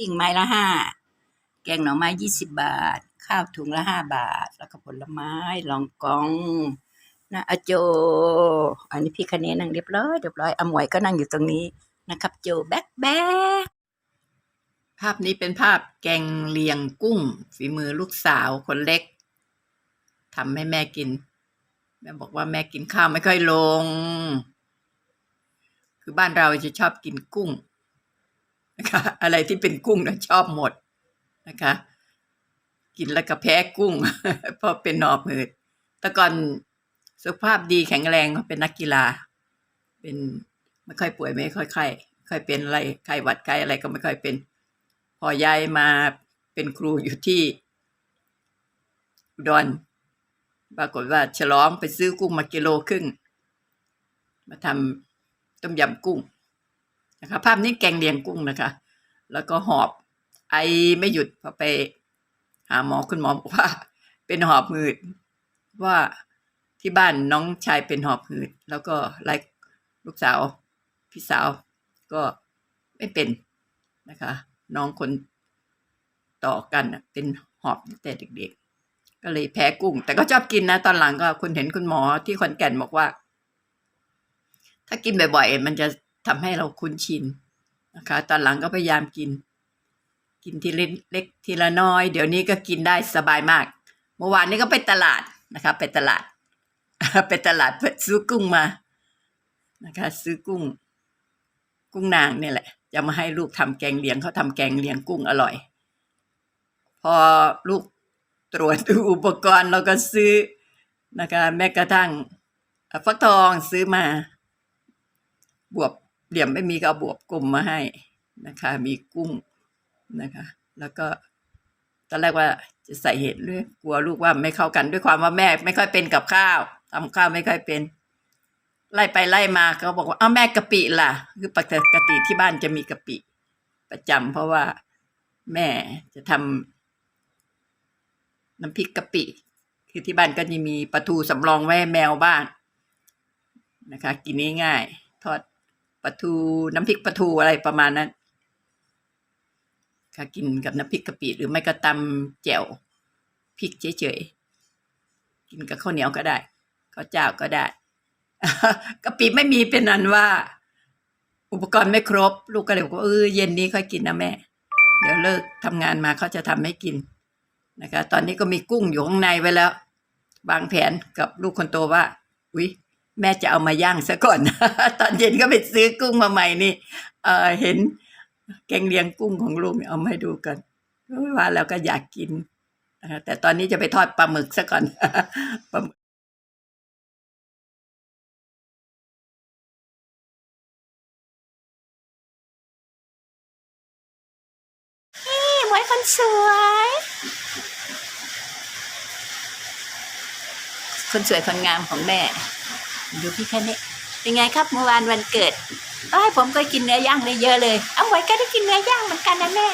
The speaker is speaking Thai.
ปิ้งไม้ละห้าแกงหน่อไม้ยี่สิบบาท ข้าวถุงละห้าบาท แล้วก็ผลไม้ลองกองนะอาโจ อันนี้พี่คะเนนั่งเรียบร้อยเรียบร้อยอมวยก็นั่งอยู่ตรงนี้นะครับ โจแบ๊กแบ๊กภาพนี้เป็นภาพแกงเลียงกุ้ง ฝีมือลูกสาวคนเล็กทำให้แม่กิน แม่บอกว่าแม่กินข้าวไม่ค่อยลง คือบ้านเราจะชอบกินกุ้ง นะคะอะไรที่เป็นกุ้งนะชอบหมดนะคะ กินแล้วก็แพ้กุ้งเพราะเป็นหนอบหืดแต่ก่อนสุขภาพดีแข็งแรงเป็นนักกีฬา เป็นไม่ค่อยป่วยไม่ค่อยไข้ค่อยเป็นอะไรไข้หวัดไข้อะไรก็ไม่ค่อยเป็น พอย้ายมาเป็นครูอยู่ที่อุดรปรากฏว่าฉลองไปซื้อกุ้งมากิโลครึ่ง มาทำต้มยำกุ้ง นะคะ ภาพนี้แกงเลียงกุ้งนะคะ แล้วก็หอบ ไอไม่หยุดพอไป หาหมอคุณหมอบอกว่า เป็นหอบหืดว่าที่บ้านน้องชายเป็นหอบหืด แล้วก็ไล่ลูกสาว พี่สาวก็ไม่เป็นนะคะ น้องคนต่อกันเป็นหอบแต่เด็กๆ ก็เลยแพ้กุ้ง แต่ก็ชอบกินนะ ตอนหลังก็คุณเห็นคุณหมอที่ขอนแก่นบอกว่า ถ้ากินบ่อยๆ มันจะ ทำให้เราคุ้นชินนะคะ ตอนหลังก็พยายามกิน กินทีเล็กทีละน้อย เดี๋ยวนี้ก็กินได้สบายมาก เมื่อวานนี้ก็ไปตลาดนะคะ ไปตลาด ไปตลาดเพื่อซื้อกุ้งมานะคะ ซื้อกุ้ง กุ้งนางเนี่ยแหละ จะมาให้ลูกทำแกงเลียงเขาทำแกงเลียงกุ้งอร่อย พอลูกตรวจดูอุปกรณ์เราก็ซื้อนะคะ แม้กระทั่งฟักทองซื้อมา บวบ เหลี่ยมไม่มีก็เอาบวบกลมมาให้นะคะ มีกุ้งนะคะ แล้วก็ตอนแรกว่าจะใส่เห็ดด้วยกลัวลูกว่าไม่เข้ากันด้วยความว่าแม่ไม่ค่อยเป็นกับข้าวทำข้าวไม่ค่อยเป็น ไล่ไปไล่มาเขาบอกว่าอ้าวแม่กะปิล่ะ คือปกติที่บ้านจะมีกะปิ ประจำเพราะว่าแม่จะทำน้ำพริกกะปิคือที่บ้านก็จะมีปลาทูสำรองไว้แมวบ้างนะคะ กินง่ายๆทอด ปลาทูน้ำพริกปลาทูอะไรประมาณนั้นค่ะกินกับน้ำพริกกะปิหรือไม่ก็ตำแจ่วพริกเฉยๆกินกับข้าวเหนียวก็ได้ข้าวเจ้าก็ได้กะปิไม่มีเป็นอันว่า อุปกรณ์ไม่ครบ ลูกก็เลยบอกว่าเออเย็นนี้ค่อยกินนะแม่ เดี๋ยวเลิกทำงานมาเขาจะทำให้กินนะคะ ตอนนี้ก็มีกุ้งอยู่ข้างในไว้แล้ววางแผนกับลูกคนโตว่าอุ๊ย แม่จะเอามาย่างซะก่อน ตอนเย็นก็ไปซื้อกุ้งมาใหม่นี่เออเห็นแกงเลียงกุ้งของลูกเนี่ยเอามาให้ดูกันว่าแล้วก็อยากกินนะคะแต่ตอนนี้จะไปทอดปลาหมึกซะก่อนปลาหมึกนี่หมวยคนสวย คนสวยคนงามของแม่ ดูพี่แค่นี้เป็นไงครับเมื่อวานวันเกิดเอ้ยผมก็กินเนื้อย่างได้เยอะเลย เอาไว้ก็ได้กินเนื้อย่างเหมือนกันนะแม่